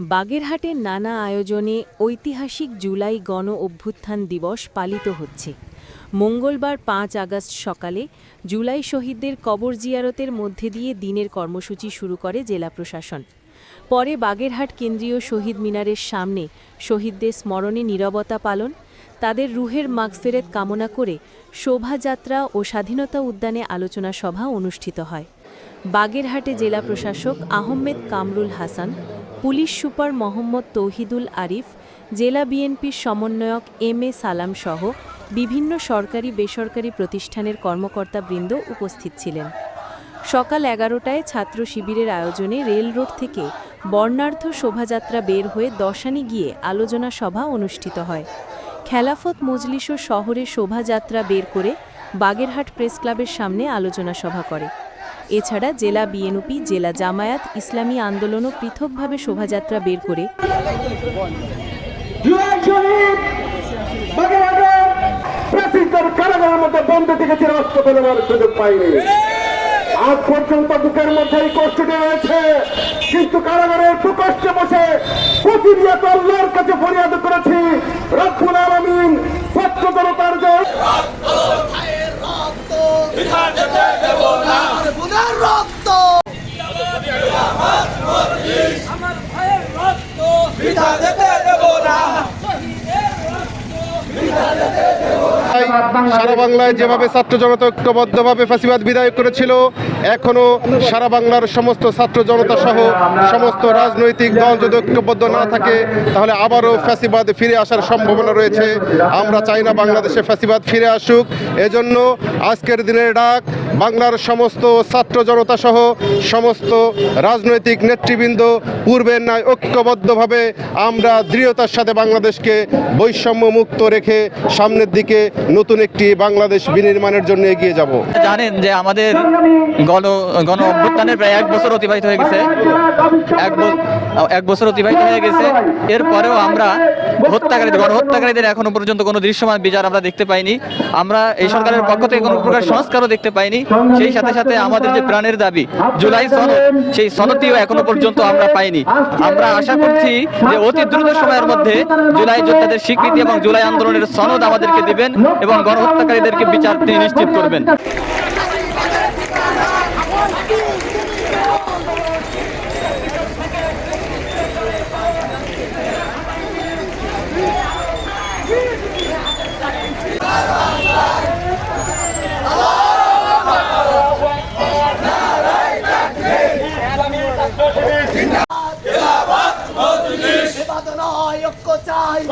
বাগেরহাটের নানা আয়োজনে ঐতিহাসিক জুলাই গণ অভ্যুত্থান দিবস পালিত হচ্ছে। মঙ্গলবার পাঁচ আগস্ট সকালে জুলাই শহীদদের কবর জিয়ারতের মধ্যে দিয়ে দিনের কর্মসূচি শুরু করে জেলা প্রশাসন। পরে বাগেরহাট কেন্দ্রীয় শহীদ মিনারের সামনে শহীদদের স্মরণে নীরবতা পালন, তাদের রুহের মাগফেরেত কামনা করে শোভাযাত্রা ও স্বাধীনতা উদ্যানে আলোচনা সভা অনুষ্ঠিত হয়। বাগেরহাটে জেলা প্রশাসক আহমেদ কামরুল হাসান পুলিশ সুপার মোহাম্মদ তৌহিদুল আরিফ, জেলা বিএনপির সমন্বয়ক এম এ সালাম সহ বিভিন্ন সরকারি বেসরকারি প্রতিষ্ঠানের কর্মকর্তাবৃন্দ উপস্থিত ছিলেন। সকাল এগারোটায় ছাত্র শিবিরের আয়োজনে রেল রোড থেকে বর্ণাঢ্য শোভাযাত্রা বের হয়ে দশানি গিয়ে আলোচনা সভা অনুষ্ঠিত হয়। খেলাফত মজলিসও শহরে শোভাযাত্রা বের করে বাগেরহাট প্রেস ক্লাবের সামনে আলোচনা সভা করে। এছাড়া জেলা বিএনপি, জেলা জামায়াত, ইসলামী আন্দোলনও পৃথকভাবে শোভাযাত্রা বের করে। পাইনি। আজ পর্যন্ত বুকের মধ্যে এই কষ্টটি রয়েছে, কিন্তু কারাগারের প্রকষ্টে বসে প্রতিনিয়ত আল্লাহর কাছে ফরিয়াদ করেছি। সারা বাংলায় যেভাবে ছাত্র জনতা ঐক্যবদ্ধভাবে ফাঁসিবাদ বিদায় করেছিল এখনও সারা বাংলার সমস্ত ছাত্র জনতা সহ সমস্ত রাজনৈতিক দল যদি ঐক্যবদ্ধ না থাকে, তাহলে আবারও ফ্যাসিবাদ ফিরে আসার সম্ভাবনা রয়েছে। আমরা চাই না বাংলাদেশে ফ্যাসিবাদ ফিরে আসুক। এজন্য আজকের দিনের ডাক বাংলার সমস্ত ছাত্র জনতা সহ সমস্ত রাজনৈতিক নেতৃবৃন্দ, পূর্বের ন্যায় ঐক্যবদ্ধভাবে আমরা দৃঢ়তার সাথে বাংলাদেশকে বৈষম্য মুক্ত রেখে সামনের দিকে নতুন একটি বাংলাদেশ বিনির্মাণের জন্য এগিয়ে যাব। জানেন যে আমাদের গণ গণ অভ্যুত্থানের প্রায় এক বছর অতিবাহিত হয়ে গেছে। এক এক বছর অতিবাহিত হয়ে গেছে। এরপরেও আমরা হত্যাকারীদের, গণহত্যাকারীদের এখনও পর্যন্ত কোনো দৃশ্যমান বিচার আমরা দেখতে পাইনি। আমরা এই সরকারের পক্ষ থেকে কোনো প্রকার সংস্কারও দেখতে পাইনি। সেই সাথে সাথে আমাদের যে প্রাণের দাবি জুলাই সনদ সেই সনদটিও এখনও পর্যন্ত আমরা পাইনি। আমরা আশা করছি যে অতি দ্রুত সময়ের মধ্যে জুলাই যোদ্ধাদের স্বীকৃতি এবং জুলাই আন্দোলনের সনদ আমাদেরকে দিবেন এবং গণহত্যাকারীদেরকে বিচার তিনি নিশ্চিত করবেন। はい。